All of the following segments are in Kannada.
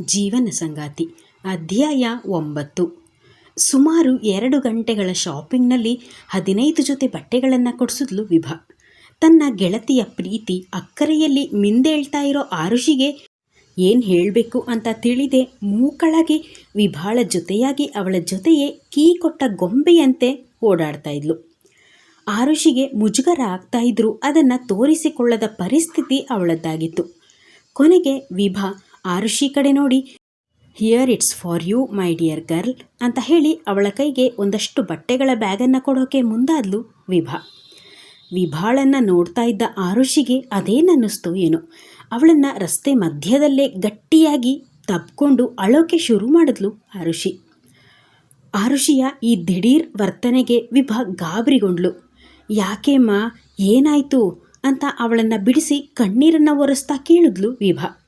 ಜೀವನ ಸಂಗಾತಿ. ಅಧ್ಯಾಯ ಒಂಬತ್ತು. ಸುಮಾರು ಎರಡು ಗಂಟೆಗಳ ಶಾಪಿಂಗ್ನಲ್ಲಿ ಹದಿನೈದು ಜೊತೆ ಬಟ್ಟೆಗಳನ್ನು ಕೊಡಿಸಿದ್ಲು ವಿಭಾ. ತನ್ನ ಗೆಳತಿಯ ಪ್ರೀತಿ ಅಕ್ಕರೆಯಲ್ಲಿ ಮಿಂದೇಳ್ತಾ ಇರೋ ಆರುಷಿಗೆ ಏನು ಹೇಳಬೇಕು ಅಂತ ತಿಳಿದೆ ಮೂಕಳಾಗಿ ವಿಭಾಳ ಜೊತೆಯಾಗಿ ಅವಳ ಜೊತೆಯೇ ಕೀ ಕೊಟ್ಟ ಗೊಂಬೆಯಂತೆ ಓಡಾಡ್ತಾ ಇದ್ಲು. ಆರುಷಿಗೆ ಮುಜುಗರ ಆಗ್ತಾ ಇದ್ರು, ಅದನ್ನು ತೋರಿಸಿಕೊಳ್ಳದ ಪರಿಸ್ಥಿತಿ ಅವಳದ್ದಾಗಿತ್ತು. ಕೊನೆಗೆ ವಿಭಾ ಆರುಷಿ ಕಡೆ ನೋಡಿ. Here it's for you my dear girl ಅಂತ ಹೇಳಿ ಅವಳ ಕೈಗೆ ಒಂದಷ್ಟು ಬಟ್ಟೆಗಳ ಬ್ಯಾಗನ್ನು ಕೊಡೋಕೆ ಮುಂದಾದ್ಲು ವಿಭಾ. ವಿಭಾಳನ್ನು ನೋಡ್ತಾ ಇದ್ದ ಆರುಷಿಗೆ ಅದೇನನ್ನಿಸ್ತು ಏನೋ. ಅವಳನ್ನು ರಸ್ತೆ ಮಧ್ಯದಲ್ಲೇ ಗಟ್ಟಿಯಾಗಿ ತಬ್ಕೊಂಡು ಅಳೋಕೆ ಶುರು ಮಾಡಿದ್ಲು ಆರುಷಿ. ಆರುಷಿಯ ಈ ದಿಢೀರ್ ವರ್ತನೆಗೆ ವಿಭಾ ಗಾಬರಿಗೊಂಡ್ಳು ಯಾಕೆಮ್ಮ ಏನಾಯಿತು? ಅಂತ ಅವಳನ್ನು ಬಿಡಿಸಿ ಕಣ್ಣೀರನ್ನು ಒರೆಸ್ತಾ ಕೇಳಿದ್ಲು ವಿಭಾ.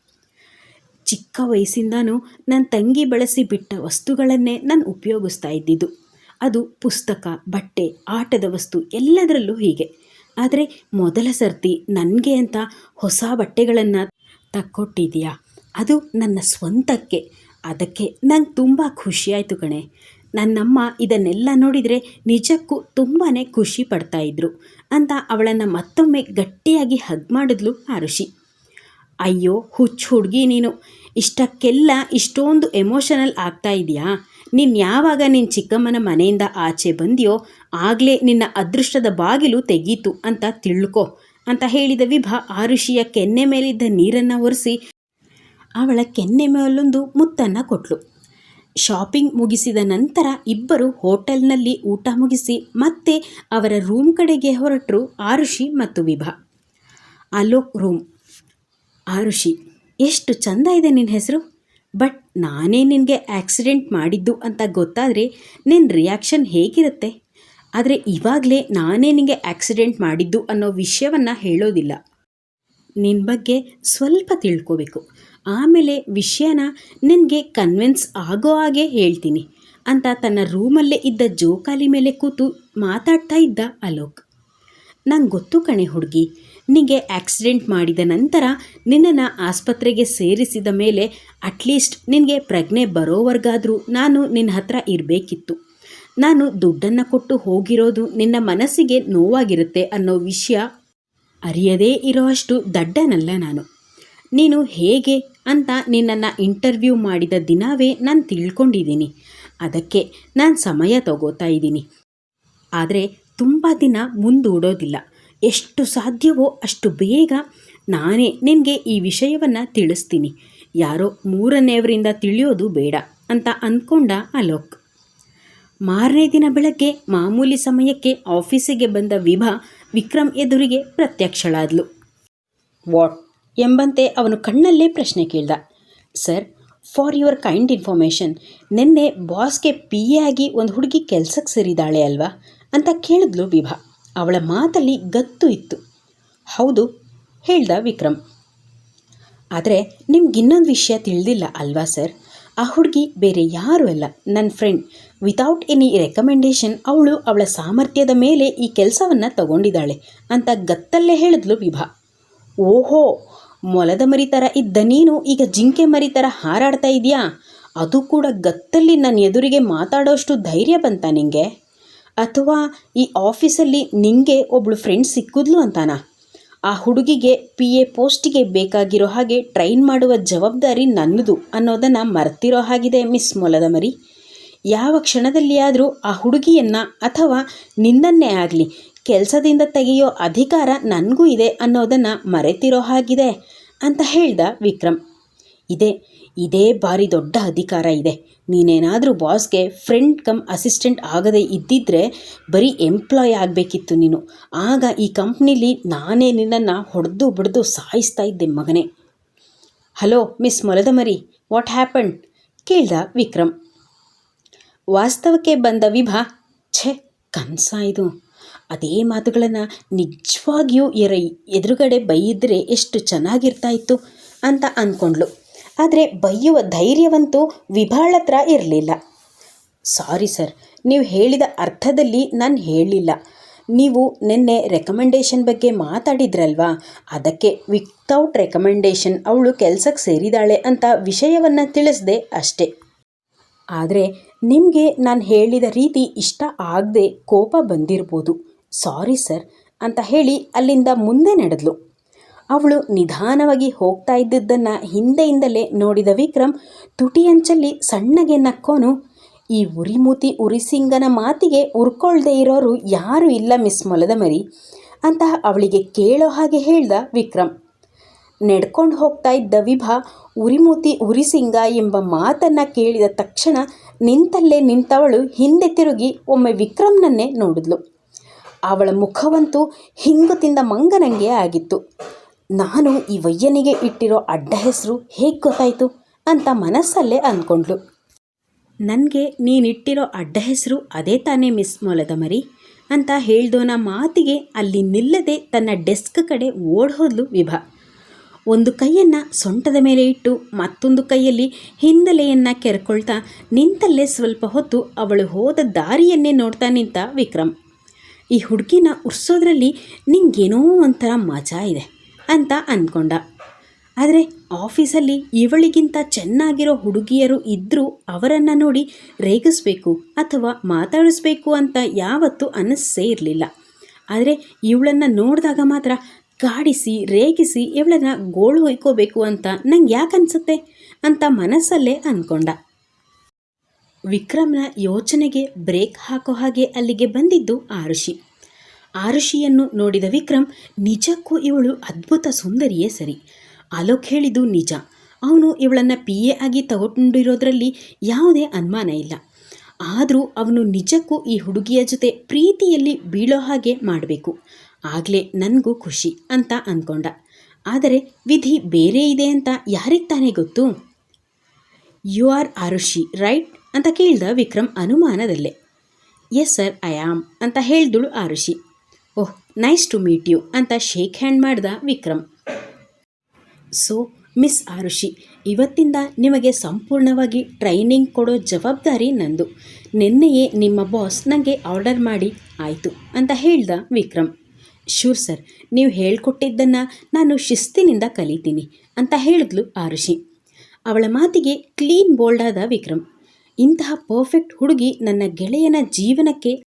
ಚಿಕ್ಕ ವಯಸ್ಸಿಂದನೂ ನನ್ನ ತಂಗಿ ಬಳಸಿ ಬಿಟ್ಟ ವಸ್ತುಗಳನ್ನೇ ನಾನು ಉಪಯೋಗಿಸ್ತಾ ಇದ್ದಿದ್ದು. ಅದು ಪುಸ್ತಕ, ಬಟ್ಟೆ, ಆಟದ ವಸ್ತು ಎಲ್ಲದರಲ್ಲೂ ಹೀಗೆ. ಆದರೆ ಮೊದಲ ಸರ್ತಿ ನನಗೆ ಅಂತ ಹೊಸ ಬಟ್ಟೆಗಳನ್ನು ತಕ್ಕೊಟ್ಟಿದೆಯಾ ಅದು ನನ್ನ ಸ್ವಂತಕ್ಕೆ. ಅದಕ್ಕೆ ನಂಗೆ ತುಂಬ ಖುಷಿಯಾಯಿತು ಕಣೆ. ನನ್ನಮ್ಮ ಇದನ್ನೆಲ್ಲ ನೋಡಿದರೆ ನಿಜಕ್ಕೂ ತುಂಬಾ ಖುಷಿ ಪಡ್ತಾಯಿದ್ರು ಅಂತ ಅವಳನ್ನು ಮತ್ತೊಮ್ಮೆ ಗಟ್ಟಿಯಾಗಿ ಹಗ್ ಮಾಡಿದ್ಲು ಆರುಷಿ ಅಯ್ಯೋ, ಹುಚ್ಚು ಹುಡುಗಿ ನೀನು. ಇಷ್ಟಕ್ಕೆಲ್ಲ ಇಷ್ಟೊಂದು ಎಮೋಷನಲ್ ಆಗ್ತಾ ಇದೆಯಾ ನೀನು ಯಾವಾಗ ನಿನ್ನ ಚಿಕ್ಕಮ್ಮನ ಮನೆಯಿಂದ ಆಚೆ ಬಂದಿಯೋ, ಆಗಲೇ ನಿನ್ನ ಅದೃಷ್ಟದ ಬಾಗಿಲು ತೆಗೀತು ಅಂತ ತಿಳ್ಕೊ ಅಂತ ಹೇಳಿದ ವಿಭಾ ಆರುಷಿಯ ಕೆನ್ನೆ ಮೇಲಿದ್ದ ನೀರನ್ನು ಒರೆಸಿ ಅವಳ ಕೆನ್ನೆ ಮೇಲೊಂದು ಮುತ್ತನ್ನು ಕೊಟ್ಲು. ಶಾಪಿಂಗ್ ಮುಗಿಸಿದ ನಂತರ ಇಬ್ಬರು ಹೋಟೆಲ್ನಲ್ಲಿ ಊಟ ಮುಗಿಸಿ ಮತ್ತೆ ಅವರ ರೂಮ್ ಕಡೆಗೆ ಹೊರಟರು ಆರುಷಿ ಮತ್ತು ವಿಭಾ. ಅಲೋಕ್ ರೂಮ್. ಆರುಷಿ ಎಷ್ಟು ಚಂದ ಇದೆ ನಿನ್ನ ಹೆಸರು. ಬಟ್ ನಾನೇ ನಿನಗೆ ಆಕ್ಸಿಡೆಂಟ್ ಮಾಡಿದ್ದು ಅಂತ ಗೊತ್ತಾದರೆ ನಿನ್ನ ರಿಯಾಕ್ಷನ್ ಹೇಗಿರುತ್ತೆ? ಆದರೆ ಇವಾಗಲೇ ನಾನೇ ನಿನಗೆ ಆಕ್ಸಿಡೆಂಟ್ ಮಾಡಿದ್ದು ಅನ್ನೋ ವಿಷಯವನ್ನು ಹೇಳೋದಿಲ್ಲ. ನಿನ್ನ ಬಗ್ಗೆ ಸ್ವಲ್ಪ ತಿಳ್ಕೋಬೇಕು. ಆಮೇಲೆ ವಿಷಯನ ನಿನಗೆ ಕನ್ವಿನ್ಸ್ ಆಗೋ ಹಾಗೆ ಹೇಳ್ತೀನಿ ಅಂತ ತನ್ನ ರೂಮಲ್ಲೇ ಇದ್ದ ಜೋಕಾಲಿ ಮೇಲೆ ಕೂತು ಮಾತಾಡ್ತಾ ಇದ್ದ ಅಲೋಕ್. ನಂಗೆ ಗೊತ್ತು ಕಣೆ ಹುಡುಗಿ. ನಿನಗೆ ಆಕ್ಸಿಡೆಂಟ್ ಮಾಡಿದ ನಂತರ ನಿನ್ನನ್ನು ಆಸ್ಪತ್ರೆಗೆ ಸೇರಿಸಿದ ಮೇಲೆ ಅಟ್ಲೀಸ್ಟ್ ನಿನಗೆ ಪ್ರಜ್ಞೆ ಬರೋವರೆಗಾದರೂ ನಾನು ನಿನ್ನ ಹತ್ರ ಇರಬೇಕಿತ್ತು. ನಾನು ದುಡ್ಡನ್ನು ಕೊಟ್ಟು ಹೋಗಿರೋದು ನಿನ್ನ ಮನಸ್ಸಿಗೆ ನೋವಾಗಿರುತ್ತೆ ಅನ್ನೋ ವಿಷಯ ಅರಿಯದೇ ಇರೋಷ್ಟು ದಡ್ಡನಲ್ಲ ನಾನು. ನೀನು ಹೇಗೆ ಅಂತ ನಿನ್ನನ್ನು ಇಂಟರ್ವ್ಯೂ ಮಾಡಿದ ದಿನವೇ ನಾನು ತಿಳ್ಕೊಂಡಿದ್ದೀನಿ. ಅದಕ್ಕೆ ನಾನು ಸಮಯ ತಗೋತಾ ಇದ್ದೀನಿ. ಆದರೆ ತುಂಬ ದಿನ ಮುಂದೂಡೋದಿಲ್ಲ. ಎಷ್ಟು ಸಾಧ್ಯವೋ ಅಷ್ಟು ಬೇಗ ನಾನೇ ನಿನಗೆ ಈ ವಿಷಯವನ್ನು ತಿಳಿಸ್ತೀನಿ. ಯಾರೋ ಮೂರನೆಯವರಿಂದ ತಿಳಿಯೋದು ಬೇಡ ಅಂತ ಅಂದ್ಕೊಂಡ ಅಲೋಕ್. ಮಾರನೇ ದಿನ ಬೆಳಗ್ಗೆ ಮಾಮೂಲಿ ಸಮಯಕ್ಕೆ ಆಫೀಸಿಗೆ ಬಂದ ವಿಭಾ ವಿಕ್ರಮ್ ಎದುರಿಗೆ ಪ್ರತ್ಯಕ್ಷಳಾದ್ಲು. ವಾಟ್? ಎಂಬಂತೆ ಅವನು ಕಣ್ಣಲ್ಲೇ ಪ್ರಶ್ನೆ ಕೇಳ್ದ. Sir, for your kind information, ನಿನ್ನೆ ಬಾಸ್ಗೆ ಪಿ ಎ ಆಗಿ ಒಂದು ಹುಡುಗಿ ಕೆಲಸಕ್ಕೆ ಸೇರಿದಾಳೆ ಅಲ್ವಾ? ಅಂತ ಕೇಳಿದ್ಲು ವಿಭಾ. ಅವಳ ಮಾತಲ್ಲಿ ಗತ್ತು ಇತ್ತು. ಹೌದು, ಹೇಳ್ದ ವಿಕ್ರಮ್. ಆದರೆ ನಿಮ್ಗೆ ಇನ್ನೊಂದು ವಿಷಯ ತಿಳಿದಿಲ್ಲ ಅಲ್ವಾ ಸರ್? ಆ ಹುಡುಗಿ ಬೇರೆ ಯಾರೂ ಅಲ್ಲ. ನನ್ನ ಫ್ರೆಂಡ್ ವಿತೌಟ್ ಎನಿ ರೆಕಮೆಂಡೇಶನ್ ಅವಳು ಅವಳ ಸಾಮರ್ಥ್ಯದ ಮೇಲೆ ಈ ಕೆಲಸವನ್ನು ತಗೊಂಡಿದ್ದಾಳೆ ಅಂತ ಗತ್ತಲ್ಲೇ ಹೇಳಿದ್ಲು ವಿಭಾ. ಓಹೋ, ಮೊಲದ ಮರಿ ಥರ ಇದ್ದ ನೀನು ಈಗ ಜಿಂಕೆ ಮರಿ ಥರ ಹಾರಾಡ್ತಾ ಇದೆಯಾ? ಅದು ಕೂಡ ಗತ್ತಲ್ಲಿ ನನ್ನ ಎದುರಿಗೆ ಮಾತಾಡೋಷ್ಟು ಧೈರ್ಯ ಬಂತ ನಿಂಗೆ? ಅಥವಾ ಈ ಆಫೀಸಲ್ಲಿ ನಿಂಗೆ ಒಬ್ಳು ಫ್ರೆಂಡ್ ಸಿಕ್ಕಿದ್ಲು ಅಂತಾನ? ಆ ಹುಡುಗಿಗೆ ಪಿ ಎ ಪೋಸ್ಟಿಗೆ ಬೇಕಾಗಿರೋ ಹಾಗೆ ಟ್ರೈನ್ ಮಾಡುವ ಜವಾಬ್ದಾರಿ ನನ್ನದು ಅನ್ನೋದನ್ನು ಮರ್ತಿರೋ ಹಾಗಿದೆ ಮಿಸ್ ಮೊಲದ ಮರಿ ಯಾವ ಕ್ಷಣದಲ್ಲಿ ಆದರೂ ಆ ಹುಡುಗಿಯನ್ನು ಅಥವಾ ನಿನ್ನನ್ನೇ ಆಗಲಿ ಕೆಲಸದಿಂದ ತೆಗೆಯೋ ಅಧಿಕಾರ ನನಗೂ ಇದೆ ಅನ್ನೋದನ್ನು ಮರೆತಿರೋ ಹಾಗಿದೆ ಅಂತ ಹೇಳ್ದ ವಿಕ್ರಮ್. ಇದೇ. ಇದೇ ಬಾರಿ ದೊಡ್ಡ ಅಧಿಕಾರ ಇದೆ. ನೀನೇನಾದರೂ ಬಾಸ್ಗೆ ಫ್ರೆಂಡ್ ಕಮ್ ಅಸಿಸ್ಟೆಂಟ್ ಆಗದೆ ಇದ್ದಿದ್ದರೆ ಬರೀ ಎಂಪ್ಲಾಯ್ ಆಗಬೇಕಿತ್ತು ನೀನು. ಆಗ ಈ ಕಂಪ್ನಿಲಿ ನಾನೇ ನಿನ್ನನ್ನು ಹೊಡೆದು ಬಡ್ದು ಸಾಯಿಸ್ತಾ ಇದ್ದೆ ಮಗನೇ. ಹಲೋ, ಮಿಸ್ ಮೊಲದ ಮರಿ ವಾಟ್ ಹ್ಯಾಪನ್? ಕೇಳ್ದ ವಿಕ್ರಮ್. ವಾಸ್ತವಕ್ಕೆ ಬಂದ ವಿಭಾ, ಛೆ, ಕನಸ ಇದು. ಅದೇ ಮಾತುಗಳನ್ನು ನಿಜವಾಗಿಯೂ ಎರ ಎದುರುಗಡೆ ಬೈಯಿದ್ರೆ ಎಷ್ಟು ಚೆನ್ನಾಗಿರ್ತಾ ಇತ್ತು ಅಂತ ಅಂದ್ಕೊಂಡ್ಳು ಆದರೆ ಬೈಯುವ ಧೈರ್ಯವಂತೂ ವಿಭಾಳ ಹತ್ರ ಇರಲಿಲ್ಲ. ಸಾರಿ ಸರ್, ನೀವು ಹೇಳಿದ ಅರ್ಥದಲ್ಲಿ ನಾನು ಹೇಳಲಿಲ್ಲ ನೀವು ನಿನ್ನೆ ರೆಕಮೆಂಡೇಷನ್ ಬಗ್ಗೆ ಮಾತಾಡಿದ್ರಲ್ವಾ? ಅದಕ್ಕೆ ವಿತೌಟ್ ರೆಕಮೆಂಡೇಷನ್ ಅವಳು ಕೆಲಸಕ್ಕೆ ಸೇರಿದಾಳೆ ಅಂತ ವಿಷಯವನ್ನು ತಿಳಿಸ್ದೆ ಅಷ್ಟೇ. ಆದರೆ ನಿಮಗೆ ನಾನು ಹೇಳಿದ ರೀತಿ ಇಷ್ಟ ಆಗದೆ ಕೋಪ ಬಂದಿರ್ಬೋದು. ಸಾರಿ ಸರ್ ಅಂತ ಹೇಳಿ ಅಲ್ಲಿಂದ ಮುಂದೆ ನಡೆದ್ಲು. ಅವಳು ನಿಧಾನವಾಗಿ ಹೋಗ್ತಾ ಇದ್ದದ್ದನ್ನು ಹಿಂದೆಯಿಂದಲೇ ನೋಡಿದ ವಿಕ್ರಮ್ ತುಟಿಯಂಚಲ್ಲಿ ಸಣ್ಣಗೆ ನಕ್ಕೋನು, ಈ ಉರಿಮೂತಿ ಉರಿಸಿಂಗನ ಮಾತಿಗೆ ಉರ್ಕೊಳ್ದೇ ಇರೋರು ಯಾರೂ ಇಲ್ಲ ಮಿಸ್ ಮೊಲದ ಮರಿ ಅಂತ ಅವಳಿಗೆ ಕೇಳೋ ಹಾಗೆ ಹೇಳ್ದ ವಿಕ್ರಮ್. ನಡ್ಕೊಂಡು ಹೋಗ್ತಾ ಇದ್ದ ವಿಭಾ ಉರಿಮೂತಿ ಉರಿಸಿಂಗ ಎಂಬ ಮಾತನ್ನು ಕೇಳಿದ ತಕ್ಷಣ ನಿಂತಲ್ಲೇ ನಿಂತವಳು ಹಿಂದೆ ತಿರುಗಿ ಒಮ್ಮೆ ವಿಕ್ರಮ್ನನ್ನೇ ನೋಡಿದ್ಲು. ಅವಳ ಮುಖವಂತೂ ಹಿಂಗು ತಿಂದ ಮಂಗನಂಗೆ ಆಗಿತ್ತು. ನಾನು ಈ ವಯ್ಯನಿಗೆ ಇಟ್ಟಿರೋ ಅಡ್ಡ ಹೆಸರು ಹೇಗೆ ಗೊತ್ತಾಯಿತು ಅಂತ ಮನಸ್ಸಲ್ಲೇ ಅಂದ್ಕೊಂಡ್ಳು ನನಗೆ ನೀನಿಟ್ಟಿರೋ ಅಡ್ಡ ಹೆಸರು ಅದೇ ತಾನೇ ಮಿಸ್ ಮೊಲದ ಮರಿ ಅಂತ ಹೇಳ್ದೋನ ಮಾತಿಗೆ ಅಲ್ಲಿ ನಿಲ್ಲದೆ ತನ್ನ ಡೆಸ್ಕ್ ಕಡೆ ಓಡ್ಹೋದ್ಲು ವಿಭ. ಒಂದು ಕೈಯನ್ನು ಸೊಂಟದ ಮೇಲೆ ಇಟ್ಟು ಮತ್ತೊಂದು ಕೈಯಲ್ಲಿ ಹಿಂದಲೆಯನ್ನು ಕೆರ್ಕೊಳ್ತಾ ನಿಂತಲ್ಲೇ ಸ್ವಲ್ಪ ಹೊತ್ತು ಅವಳು ಹೋದ ದಾರಿಯನ್ನೇ ನೋಡ್ತಾ ನಿಂತ ವಿಕ್ರಮ್. ಈ ಹುಡುಗಿನ ಉರ್ಸೋದ್ರಲ್ಲಿ ನಿಂಗೇನೋ ಒಂಥರ ಮಜಾ ಇದೆ. ಅಂತ ಅಂದ್ಕೊಂಡ ಆದರೆ ಆಫೀಸಲ್ಲಿ ಇವಳಿಗಿಂತ ಚೆನ್ನಾಗಿರೋ ಹುಡುಗಿಯರು ಇದ್ದರೂ ಅವರನ್ನು ನೋಡಿ ರೇಗಿಸ್ಬೇಕು ಅಥವಾ ಮಾತಾಡಿಸ್ಬೇಕು ಅಂತ ಯಾವತ್ತೂ ಅನ್ನಿಸೇ ಇರಲಿಲ್ಲ. ಆದರೆ ಇವಳನ್ನು ನೋಡಿದಾಗ ಮಾತ್ರ ಕಾಡಿಸಿ ರೇಗಿಸಿ ಇವಳನ್ನು ಗೋಳು ಹೊಯ್ಕೋಬೇಕು ಅಂತ ನಂಗೆ ಯಾಕೆ ಅನಿಸುತ್ತೆ ಅಂತ ಮನಸ್ಸಲ್ಲೇ ಅಂದ್ಕೊಂಡ ವಿಕ್ರಮ್ನ ಯೋಚನೆಗೆ ಬ್ರೇಕ್ ಹಾಕೋ ಹಾಗೆ ಅಲ್ಲಿಗೆ ಬಂದಿದ್ದು ಆರುಷಿ. ಆರುಷಿಯನ್ನು ನೋಡಿದ ವಿಕ್ರಮ್, ನಿಜಕ್ಕೂ ಇವಳು ಅದ್ಭುತ ಸುಂದರಿಯೇ ಸರಿ. ಅಲೋಕ್ ಹೇಳಿದ್ದು ನಿಜ. ಅವನು ಇವಳನ್ನು ಪಿ ಎ ಆಗಿ ತಗೊಂಡಿರೋದ್ರಲ್ಲಿ ಯಾವುದೇ ಅನುಮಾನ ಇಲ್ಲ. ಆದರೂ ಅವನು ನಿಜಕ್ಕೂ ಈ ಹುಡುಗಿಯ ಜೊತೆ ಪ್ರೀತಿಯಲ್ಲಿ ಬೀಳೋ ಹಾಗೆ ಮಾಡಬೇಕು. ಆಗಲೇ ನನಗೂ ಖುಷಿ ಅಂತ ಅಂದ್ಕೊಂಡ ಆದರೆ ವಿಧಿ ಬೇರೆ ಇದೆ ಅಂತ ಯಾರಿಗೆ ತಾನೇ ಗೊತ್ತು? ಯು ಆರ್ ಆರುಷಿ ರೈಟ್ ಅಂತ ಕೇಳ್ದ ವಿಕ್ರಮ್ ಅನುಮಾನದಲ್ಲೇ. ಎಸ್ ಸರ್ ಐ ಆಮ್ ಅಂತ ಹೇಳಿದಳು Arushi. Oh nice to meet you ಅಂತ ಶೇಕ್ ಹ್ಯಾಂಡ್ ಮಾಡಿದ ವಿಕ್ರಮ್. ಸೊ ಮಿಸ್ ಆರುಷಿ, ಇವತ್ತಿಂದ ನಿಮಗೆ ಸಂಪೂರ್ಣವಾಗಿ ಟ್ರೈನಿಂಗ್ ಕೊಡೋ ಜವಾಬ್ದಾರಿ ನಂದು. ನಿನ್ನೆಯೇ ನಿಮ್ಮ ಬಾಸ್ ನನಗೆ ಆರ್ಡರ್ ಮಾಡಿ ಆಯಿತು ಅಂತ ಹೇಳ್ದ ವಿಕ್ರಮ್. ಶೂರ್ ಸರ್ ನೀವು ಹೇಳಿಕೊಟ್ಟಿದ್ದನ್ನು ನಾನು ಶಿಸ್ತಿನಿಂದ ಕಲಿತೀನಿ ಅಂತ ಹೇಳಿದ್ಲು ಆರುಷಿ. ಅವಳ ಮಾತಿಗೆ ಕ್ಲೀನ್ ಬೋಲ್ಡಾದ ವಿಕ್ರಮ್. ಇಂತಹ ಪರ್ಫೆಕ್ಟ್ ಹುಡುಗಿ ನನ್ನ ಗೆಳೆಯನ ಜೀವನಕ್ಕೆ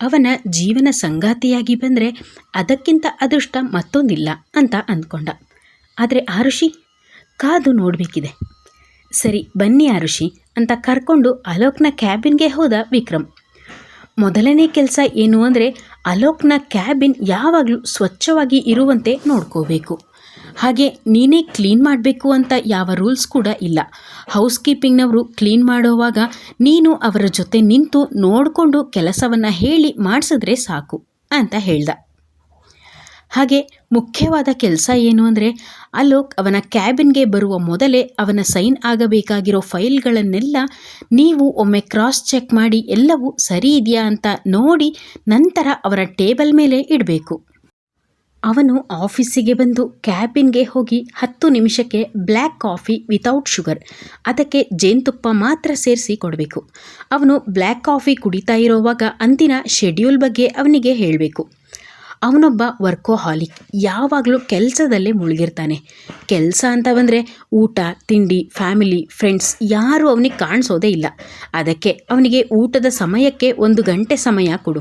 ಅವನ ಜೀವನ ಸಂಗಾತಿಯಾಗಿ ಬಂದರೆ ಅದಕ್ಕಿಂತ ಅದೃಷ್ಟ ಮತ್ತೊಂದಿಲ್ಲ ಅಂತ ಅಂದ್ಕೊಂಡ. ಆದರೆ ಆರುಷಿ, ಕಾದು ನೋಡಬೇಕಿದೆ. ಸರಿ, ಬನ್ನಿ ಆರುಷಿ ಅಂತ ಕರ್ಕೊಂಡು ಅಲೋಕ್ನ ಕ್ಯಾಬಿನ್ಗೆ ಹೋದ ವಿಕ್ರಮ್. ಮೊದಲನೇ ಕೆಲಸ ಏನು ಅಂದರೆ ಅಲೋಕ್ನ ಕ್ಯಾಬಿನ್ ಯಾವಾಗಲೂ ಸ್ವಚ್ಛವಾಗಿ ಇರುವಂತೆ ನೋಡ್ಕೋಬೇಕು. ಹಾಗೆ ನೀನೇ ಕ್ಲೀನ್ ಮಾಡಬೇಕು ಅಂತ ಯಾವ ರೂಲ್ಸ್ ಕೂಡ ಇಲ್ಲ. ಹೌಸ್ ಕೀಪಿಂಗ್ನವರು ಕ್ಲೀನ್ ಮಾಡುವಾಗ ನೀನು ಅವರ ಜೊತೆ ನಿಂತು ನೋಡಿಕೊಂಡು ಕೆಲಸವನ್ನು ಹೇಳಿ ಮಾಡಿಸಿದ್ರೆ ಸಾಕು ಅಂತ ಹೇಳ್ದ. ಹಾಗೆ ಮುಖ್ಯವಾದ ಕೆಲಸ ಏನು ಅಂದರೆ ಅಲೋಕ್ ಅವನ ಕ್ಯಾಬಿನ್ಗೆ ಬರುವ ಮೊದಲೇ ಅವನ ಸೈನ್ ಆಗಬೇಕಾಗಿರೋ ಫೈಲ್ಗಳನ್ನೆಲ್ಲ ನೀವು ಒಮ್ಮೆ ಕ್ರಾಸ್ ಚೆಕ್ ಮಾಡಿ ಎಲ್ಲವೂ ಸರಿ ಇದೆಯಾ ಅಂತ ನೋಡಿ ನಂತರ ಅವರ ಟೇಬಲ್ ಮೇಲೆ ಇಡಬೇಕು. ಅವನು ಆಫೀಸಿಗೆ ಬಂದು ಕ್ಯಾಬಿನ್ಗೆ ಹೋಗಿ ಹತ್ತು ನಿಮಿಷಕ್ಕೆ ಬ್ಲ್ಯಾಕ್ ಕಾಫಿ ವಿತೌಟ್ ಶುಗರ್ ಅದಕ್ಕೆ ಜೇನುತುಪ್ಪ ಮಾತ್ರ ಸೇರಿಸಿ ಕೊಡಬೇಕು. ಅವನು ಬ್ಲ್ಯಾಕ್ ಕಾಫಿ ಕುಡಿತಾ ಇರೋವಾಗ ಅಂದಿನ ಶೆಡ್ಯೂಲ್ ಬಗ್ಗೆ ಅವನಿಗೆ ಹೇಳಬೇಕು. ಅವನೊಬ್ಬ ವರ್ಕೋಹಾಲಿಕ್ ಯಾವಾಗಲೂ ಕೆಲಸದಲ್ಲೇ ಮುಳುಗಿರ್ತಾನೆ. ಕೆಲಸ ಅಂತ ಬಂದರೆ ಊಟ, ತಿಂಡಿ ಫ್ಯಾಮಿಲಿ ಫ್ರೆಂಡ್ಸ್ ಯಾರೂ ಅವನಿಗೆ ಕಾಣಿಸೋದೇ ಇಲ್ಲ. ಅದಕ್ಕೆ ಅವನಿಗೆ ಊಟದ ಸಮಯಕ್ಕೆ ಒಂದು ಗಂಟೆ ಸಮಯ ಕೊಡು.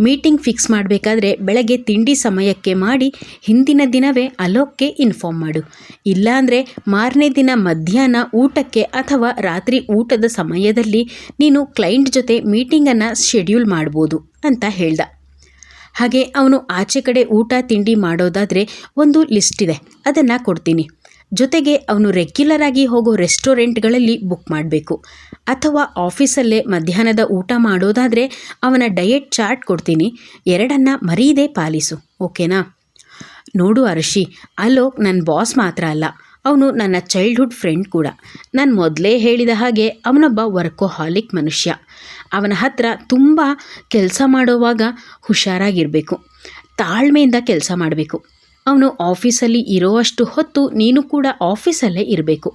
ಮೀಟಿಂಗ್ ಫಿಕ್ಸ್ ಮಾಡಬೇಕಾದ್ರೆ ಬೆಳಗ್ಗೆ ತಿಂಡಿ ಸಮಯಕ್ಕೆ ಮಾಡಿ ಹಿಂದಿನ ದಿನವೇ ಅಲೋಕ್ಗೆ ಇನ್ಫಾರ್ಮ್ ಮಾಡು. ಇಲ್ಲಾಂದರೆ ಮಾರನೇ ದಿನ ಮಧ್ಯಾಹ್ನ ಊಟಕ್ಕೆ ಅಥವಾ ರಾತ್ರಿ ಊಟದ ಸಮಯದಲ್ಲಿ ನೀನು ಕ್ಲೈಂಟ್ ಜೊತೆ ಮೀಟಿಂಗನ್ನು ಶೆಡ್ಯೂಲ್ ಮಾಡ್ಬೋದು ಅಂತ ಹೇಳ್ದ. ಹಾಗೆ ಅವನು ಆಚೆ ಕಡೆ ಊಟ, ತಿಂಡಿ ಮಾಡೋದಾದರೆ ಒಂದು ಲಿಸ್ಟ್ ಇದೆ. ಅದನ್ನು ಕೊಡ್ತೀನಿ. ಜೊತೆಗೆ ಅವನು ರೆಗ್ಯುಲರ್ ಆಗಿ ಹೋಗೋ ರೆಸ್ಟೋರೆಂಟ್ಗಳಲ್ಲಿ ಬುಕ್ ಮಾಡಬೇಕು. ಅಥವಾ ಆಫೀಸಲ್ಲೇ ಮಧ್ಯಾಹ್ನದ ಊಟ ಮಾಡೋದಾದರೆ ಅವನ ಡಯೆಟ್ ಚಾರ್ಟ್ ಕೊಡ್ತೀನಿ. ಎರಡನ್ನ ಮರೀದೇ ಪಾಲಿಸು ಓಕೆನಾ ನೋಡು ಅರ್ಷಿ ಅಲೋಕ್ ನನ್ನ ಬಾಸ್ ಮಾತ್ರ ಅಲ್ಲ. ಅವನು ನನ್ನ ಚೈಲ್ಡ್ಹುಡ್ ಫ್ರೆಂಡ್ ಕೂಡ. ನಾನು ಮೊದಲೇ ಹೇಳಿದ ಹಾಗೆ ಅವನೊಬ್ಬ ವರ್ಕೋಹಾಲಿಕ್ ಮನುಷ್ಯ. ಅವನ ಹತ್ರ ತುಂಬ ಕೆಲಸ ಮಾಡುವಾಗ ಹುಷಾರಾಗಿರಬೇಕು. ತಾಳ್ಮೆಯಿಂದ ಕೆಲಸ ಮಾಡಬೇಕು. ಅವನು ಆಫೀಸಲ್ಲಿ ಇರೋವಷ್ಟು ಹೊತ್ತು ನೀನು ಕೂಡ ಆಫೀಸಲ್ಲೇ ಇರಬೇಕು.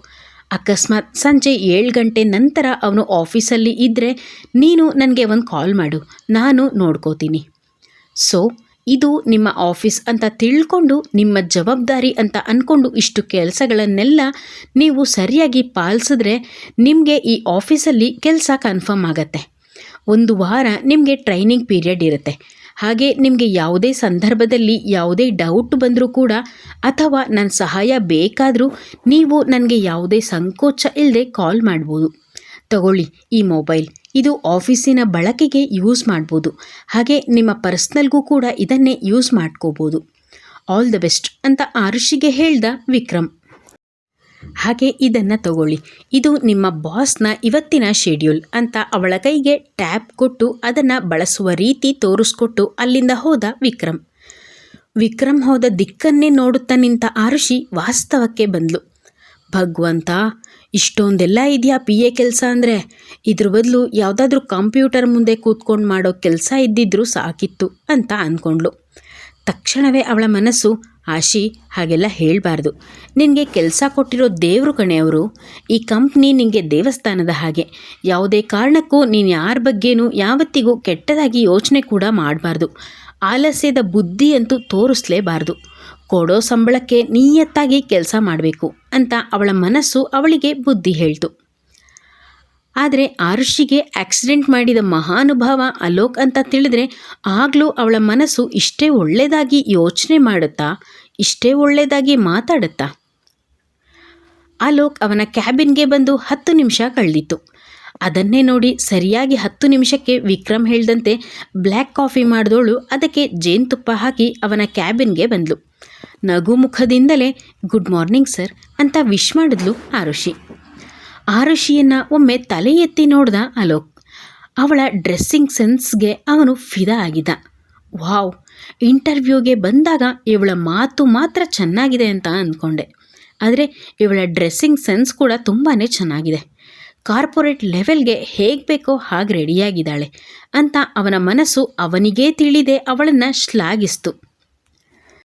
ಅಕಸ್ಮಾತ್ ಸಂಜೆ ಏಳು ಗಂಟೆ ನಂತರ ಅವನು ಆಫೀಸಲ್ಲಿ ಇದ್ದರೆ ನೀನು ನನಗೆ ಒಂದು ಕಾಲ್ ಮಾಡು. ನಾನು ನೋಡ್ಕೋತೀನಿ. ಸೊ ಇದು ನಿಮ್ಮ ಆಫೀಸ್ ಅಂತ ತಿಳ್ಕೊಂಡು, ನಿಮ್ಮ ಜವಾಬ್ದಾರಿ ಅಂತ ಅಂದ್ಕೊಂಡು ಇಷ್ಟು ಕೆಲಸಗಳನ್ನೆಲ್ಲ ನೀವು ಸರಿಯಾಗಿ ಪಾಲಿಸಿದ್ರೆ ನಿಮಗೆ ಈ ಆಫೀಸಲ್ಲಿ ಕೆಲಸ ಕನ್ಫರ್ಮ್ ಆಗತ್ತೆ. ಒಂದು ವಾರ ನಿಮಗೆ ಟ್ರೈನಿಂಗ್ ಪೀರಿಯಡ್ ಇರುತ್ತೆ. ಹಾಗೆ ನಿಮಗೆ ಯಾವುದೇ ಸಂದರ್ಭದಲ್ಲಿ ಯಾವುದೇ ಡೌಟ್ ಬಂದರೂ ಕೂಡ ಅಥವಾ ನನ್ನ ಸಹಾಯ ಬೇಕಾದರೂ ನೀವು ನನಗೆ ಯಾವುದೇ ಸಂಕೋಚ ಇಲ್ಲದೆ ಕಾಲ್ ಮಾಡ್ಬೋದು. ತಗೊಳ್ಳಿ ಈ ಮೊಬೈಲ್ ಇದು ಆಫೀಸಿನ ಬಳಕೆಗೆ ಯೂಸ್ ಮಾಡ್ಬೋದು. ಹಾಗೆ ನಿಮ್ಮ ಪರ್ಸ್ನಲ್ಗೂ ಕೂಡ ಇದನ್ನೇ ಯೂಸ್ ಮಾಡ್ಕೋಬೋದು. ಆಲ್ ದ ಬೆಸ್ಟ್ ಅಂತ ಆರುಷಿಗೆ ಹೇಳ್ದ ವಿಕ್ರಮ್. ಹಾಗೆ ಇದನ್ನು ತಗೊಳ್ಳಿ. ಇದು ನಿಮ್ಮ ಬಾಸ್ನ ಇವತ್ತಿನ ಶೆಡ್ಯೂಲ್ ಅಂತ ಅವಳ ಕೈಗೆ ಟ್ಯಾಪ್ ಕೊಟ್ಟು ಅದನ್ನು ಬಳಸುವ ರೀತಿ ತೋರಿಸ್ಕೊಟ್ಟು ಅಲ್ಲಿಂದ ಹೋದ ವಿಕ್ರಮ್. ವಿಕ್ರಮ್ ಹೋದ ದಿಕ್ಕನ್ನೇ ನೋಡುತ್ತಾ ನಿಂತ ಆರುಷಿ ವಾಸ್ತವಕ್ಕೆ ಬಂದ್ಲು. ಭಗವಂತ, ಇಷ್ಟೊಂದೆಲ್ಲ ಇದೆಯಾ ಪಿ ಎ ಕೆಲಸ ಅಂದರೆ? ಇದ್ರ ಬದಲು ಯಾವುದಾದ್ರೂ ಕಂಪ್ಯೂಟರ್ ಮುಂದೆ ಕೂತ್ಕೊಂಡು ಮಾಡೋ ಕೆಲಸ ಇದ್ದಿದ್ರೂ ಸಾಕಿತ್ತು ಅಂತ ಅಂದ್ಕೊಂಡ್ಳು ತಕ್ಷಣವೇ ಅವಳ ಮನಸ್ಸು ಆಶಿ ಹಾಗೆಲ್ಲ ಹೇಳಬಾರ್ದು. ನಿನಗೆ ಕೆಲಸ ಕೊಟ್ಟಿರೋ ದೇವರು ಕಣೆಯವರು ಈ ಕಂಪ್ನಿ ನಿನಗೆ ದೇವಸ್ಥಾನದ ಹಾಗೆ. ಯಾವುದೇ ಕಾರಣಕ್ಕೂ ನೀನು ಯಾರ ಬಗ್ಗೆನೂ ಯಾವತ್ತಿಗೂ ಕೆಟ್ಟದಾಗಿ ಯೋಚನೆ ಕೂಡ ಮಾಡಬಾರ್ದು. ಆಲಸ್ಯದ ಬುದ್ಧಿಯಂತೂ ತೋರಿಸಲೇಬಾರ್ದು. ಕೊಡೋ ಸಂಬಳಕ್ಕೆ ನಿಯತ್ತಾಗಿ ಕೆಲಸ ಮಾಡಬೇಕು ಅಂತ ಅವಳ ಮನಸ್ಸು ಅವಳಿಗೆ ಬುದ್ಧಿ ಹೇಳ್ತು. ಆದರೆ ಆರುಷಿಗೆ ಆಕ್ಸಿಡೆಂಟ್ ಮಾಡಿದ ಮಹಾನುಭಾವ ಅಲೋಕ್ ಅಂತ ತಿಳಿದ್ರೆ ಆಗಲೂ ಅವಳ ಮನಸ್ಸು ಇಷ್ಟೇ ಒಳ್ಳೆಯದಾಗಿ ಯೋಚನೆ ಮಾಡುತ್ತಾ, ಇಷ್ಟೇ ಒಳ್ಳೆಯದಾಗಿ ಮಾತಾಡುತ್ತಾ? ಅಲೋಕ್ ಅವನ ಕ್ಯಾಬಿನ್ಗೆ ಬಂದು ಹತ್ತು ನಿಮಿಷ ಕಳೆದಿತ್ತು. ಅದನ್ನೇ ನೋಡಿ ಸರಿಯಾಗಿ ಹತ್ತು ನಿಮಿಷಕ್ಕೆ ವಿಕ್ರಮ್ ಹೇಳ್ದಂತೆ ಬ್ಲ್ಯಾಕ್ ಕಾಫಿ ಮಾಡಿದವಳು ಅದಕ್ಕೆ ಜೇನುತುಪ್ಪ ಹಾಕಿ ಅವನ ಕ್ಯಾಬಿನ್ಗೆ ಬಂದಳು ನಗು ಮುಖದಿಂದಲೇ, ಗುಡ್ ಮಾರ್ನಿಂಗ್ ಸರ್ ಅಂತ ವಿಶ್ ಮಾಡಿದ್ಲು ಆರುಷಿ. ಆರುಷಿಯನ್ನು ಒಮ್ಮೆ ತಲೆ ಎತ್ತಿ ನೋಡ್ದ ಅಲೋಕ್. ಅವಳ ಡ್ರೆಸ್ಸಿಂಗ್ ಸೆನ್ಸ್ಗೆ ಅವನು ಫಿದಾ ಆಗಿದ್ದ. ವಾವ್, ಇಂಟರ್ವ್ಯೂಗೆ ಬಂದಾಗ ಇವಳ ಮಾತು ಮಾತ್ರ ಚೆನ್ನಾಗಿದೆ ಅಂತ ಅಂದ್ಕೊಂಡೆ. ಆದರೆ ಇವಳ ಡ್ರೆಸ್ಸಿಂಗ್ ಸೆನ್ಸ್ ಕೂಡ ತುಂಬಾ ಚೆನ್ನಾಗಿದೆ. ಕಾರ್ಪೊರೇಟ್ ಲೆವೆಲ್ಗೆ ಹೇಗೆ ಬೇಕೋ ಹಾಗೆ ರೆಡಿಯಾಗಿದ್ದಾಳೆ ಅಂತ ಅವನ ಮನಸ್ಸು ಅವನಿಗೇ ತಿಳಿದೆ ಅವಳನ್ನು ಶ್ಲಾಘಿಸ್ತು.